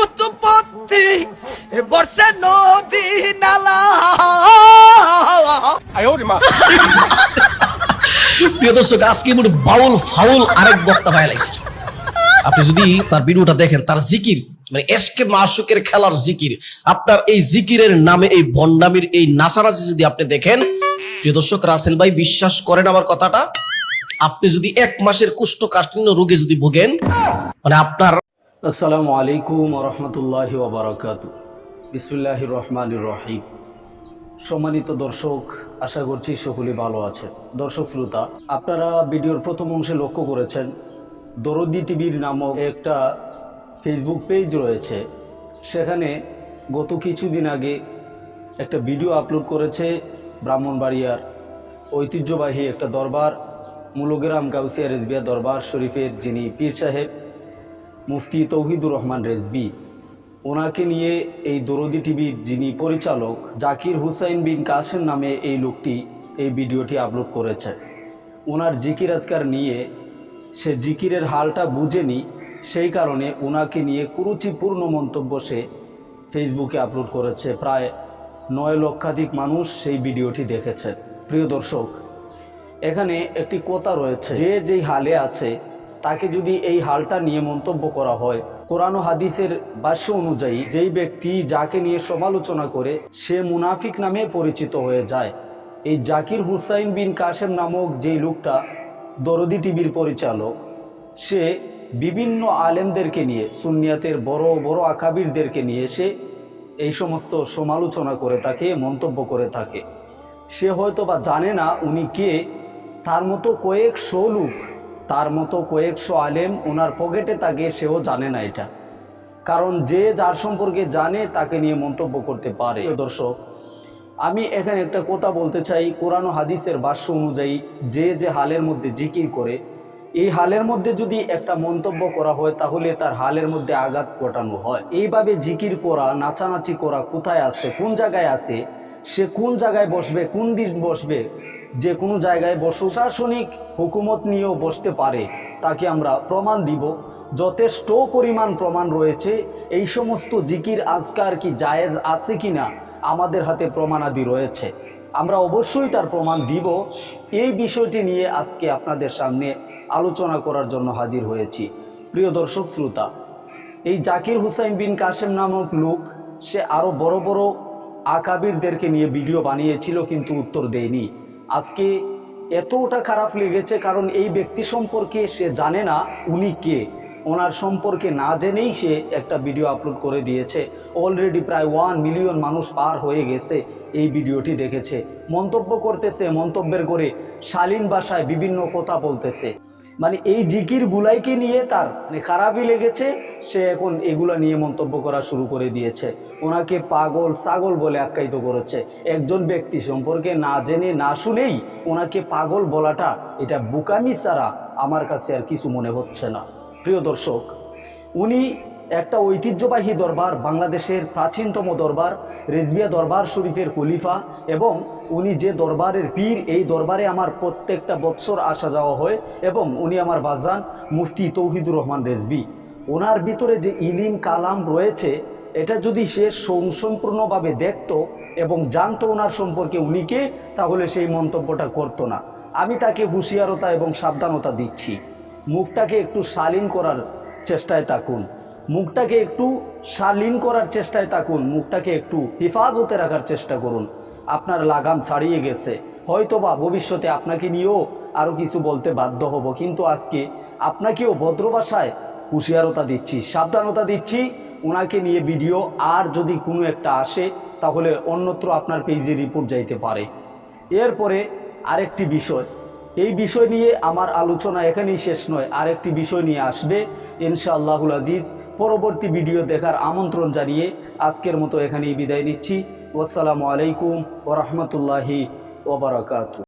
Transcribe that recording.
উৎপত্তি বর্ষে নদী নালা। প্রিয় দর্শক আজকে মোট বাউল ফাউল আরেক বক্তা ভাই লাগছে আপনি যদি তার ভিডিওটা দেখেন তার জিকির মানে এসকে মাসুকের খেলার জিকির আপনার এই জিকিরের নামে এই ভণ্ডামির এই নাসারাজি যদি আপনি দেখেন প্রিয় দর্শক রাসেল ভাই বিশ্বাস করেন আমার কথাটা। আপনি যদি এক মাসের কুষ্ঠ কাষ্ঠিন্য রোগে যদি ভোগেন মানে আপনার আসসালামু আলাইকুম রহমতুল্লাহ ওবরাকাত বিসমুল্লাহ রহমান রহিম। সম্মানিত দর্শক, আশা করছি সকলে ভালো আছে দর্শক শ্রোতা, আপনারা ভিডিওর প্রথম অংশে লক্ষ্য করেছেন, দরদি টিভির নামক একটা ফেসবুক পেজ রয়েছে। সেখানে গত কিছুদিন আগে একটা ভিডিও আপলোড করেছে ব্রাহ্মণবাড়িয়ার ঐতিহ্যবাহী একটা দরবার। মুলগ্রাম গাউসিয়া রেজবিয়া দরবার শরীফের যিনি পীর সাহেব, মুফতি তৌহিদুর রহমান রেজবি। ওনাকে নিয়ে এই দরদি টিভির যিনি পরিচালক, জাকির হুসাইন বিন কাসেম নামে এই লোকটি এই ভিডিওটি আপলোড করেছে। ওনার জিকির আজকার নিয়ে সে জিকিরের হালটা বুঝেনি, সেই কারণে ওনাকে নিয়ে কুরুচিপূর্ণ মন্তব্য সে ফেসবুকে আপলোড করেছে। প্রায় নয় লক্ষাধিক মানুষ সেই ভিডিওটি দেখেছে। প্রিয় দর্শক এখানে একটি কথা রয়েছে। যে যেই হালে আছে, তাকে যদি এই হালটা নিয়ে মন্তব্য করা হয়, কোরআন হাদিসের ভাষ্য অনুযায়ী যেই ব্যক্তি যাকে নিয়ে সমালোচনা করে, সে মুনাফিক নামে পরিচিত হয়ে যায়। এই জাকির হুসাইন বিন কাশেম নামক যেই লোকটা দরদি টিভির পরিচালক, সে বিভিন্ন আলেমদেরকে নিয়ে সুনিয়াতের বড় বড় আকাবিরদেরকে নিয়ে সে এই সমস্ত সমালোচনা করে থাকে, মন্তব্য করে থাকে। সে হয়তো বা জানে না উনি কে তার মতো কয়েকশো লোক, তার মতো কয়েকশো আলেম ওনার পকেটে তাকে, সেও জানে না এটা। কারণ যে যার সম্পর্কে জানে, তাকে নিয়ে মন্তব্য করতে পারে। দর্শক, আমি এখানে একটা কথা বলতে চাই। কোরআন হাদিসের ভাষ্য অনুযায়ী যে যে হালের মধ্যে জিকির করে, এই হালের মধ্যে যদি একটা মন্তব্য করা হয়, তাহলে তার হালের মধ্যে আঘাত ঘটানো হয়। এইভাবে জিকির করা, নাচানাচি করা কোথায় আছে? কোন জায়গায় আছে? সে কোন জায়গায় বসবে, কোন দিন বসবে, যে কোনো জায়গায় বস প্রশাসনিক হুকুমত নিয়েও বসতে পারে, তাকে আমরা প্রমাণ দিব। যথেষ্ট পরিমাণ প্রমাণ রয়েছে, এই সমস্ত জিকির আজকার কি জায়েজ আছে কি না আমাদের হাতে প্রমাণাদি রয়েছে। আমরা অবশ্যই তার প্রমাণ দিব। এই বিষয়টি নিয়ে আজকে আপনাদের সামনে আলোচনা করার জন্য হাজির হয়েছি। প্রিয় দর্শক, শ্রোতা, এই জাকির হুসাইন বিন কাশেম নামক লোক, সে আরও বড় বড় আকাবিরদেরকে নিয়ে ভিডিও বানিয়েছিল, কিন্তু উত্তর দেয়নি। আজকে এতটা খারাপ লেগেছে, কারণ এই ব্যক্তি সম্পর্কে সে জানে না উনি কে। ওনার সম্পর্কে না জেনেই সে একটা ভিডিও আপলোড করে দিয়েছে। অলরেডি প্রায় ওয়ান মিলিয়ন মানুষ পার হয়ে গেছে এই ভিডিওটি দেখেছে। মন্তব্য করতেছে, মন্তব্যের করে শালীন ভাষায় বিভিন্ন কথা বলতেছে। মানে এই জিকির গুলাইকে নিয়ে তার মানে খারাপই লেগেছে, সে এখন এগুলা নিয়ে মন্তব্য করা শুরু করে দিয়েছে। ওনাকে পাগল ছাগল বলে আখ্যায়িত করেছে। একজন ব্যক্তি সম্পর্কে না জেনে না শুনেই ওনাকে পাগল বলাটা এটা বুকামি ছাড়া আমার কাছে আর কিছু মনে হচ্ছে না। প্রিয় দর্শক, উনি একটা ঐতিহ্যবাহী দরবার, বাংলাদেশের প্রাচীনতম দরবার, রেজবিয়া দরবার শরীফের খলিফা এবং উনি যে দরবারের পীর, এই দরবারে আমার প্রত্যেকটা বৎসর আসা যাওয়া হয় এবং উনি আমার বাজান মুফতি তৌহিদুর রহমান রেজবি। ওনার ভিতরে যে ইলিম কালাম রয়েছে, এটা যদি সে সম্পূর্ণভাবে দেখত এবং জানতো ওনার সম্পর্কে উনিকে তাহলে সেই মন্তব্যটা করতো না। আমি তাকে হুঁশিয়ারতা এবং সাবধানতা দিচ্ছি। মুখটাকে একটু শালীন করার চেষ্টায় থাকুন। মুখটাকে একটু শালীন করার চেষ্টায় থাকুন, মুখটাকে একটু হেফাজতে রাখার চেষ্টা করুন। আপনার লাগাম ছাড়িয়ে গেছে। হয়তোবা ভবিষ্যতে আপনাকে নিয়েও আরও কিছু বলতে বাধ্য হব, কিন্তু আজকে আপনাকেও ভদ্র ভাষায় হুঁশিয়ারতা দিচ্ছি, সাবধানতা দিচ্ছি। ওনাকে নিয়ে ভিডিও আর যদি কোনো একটা আসে, তাহলে অন্যত্র আপনার পেজে রিপোর্ট যাইতে পারে। এরপরে আরেকটি বিষয় এই বিষয় নিয়ে আমার আলোচনা এখানেই শেষ নয়, আরেকটি বিষয় নিয়ে আসবে। ইনশাআল্লাহুল আজিজ, পরবর্তী ভিডিও দেখার আমন্ত্রণ জানিয়ে আজকের মতো এখানেই বিদায় নিচ্ছি। আসসালামু আলাইকুম ওরহমতুল্লাহি ওবরাকাতু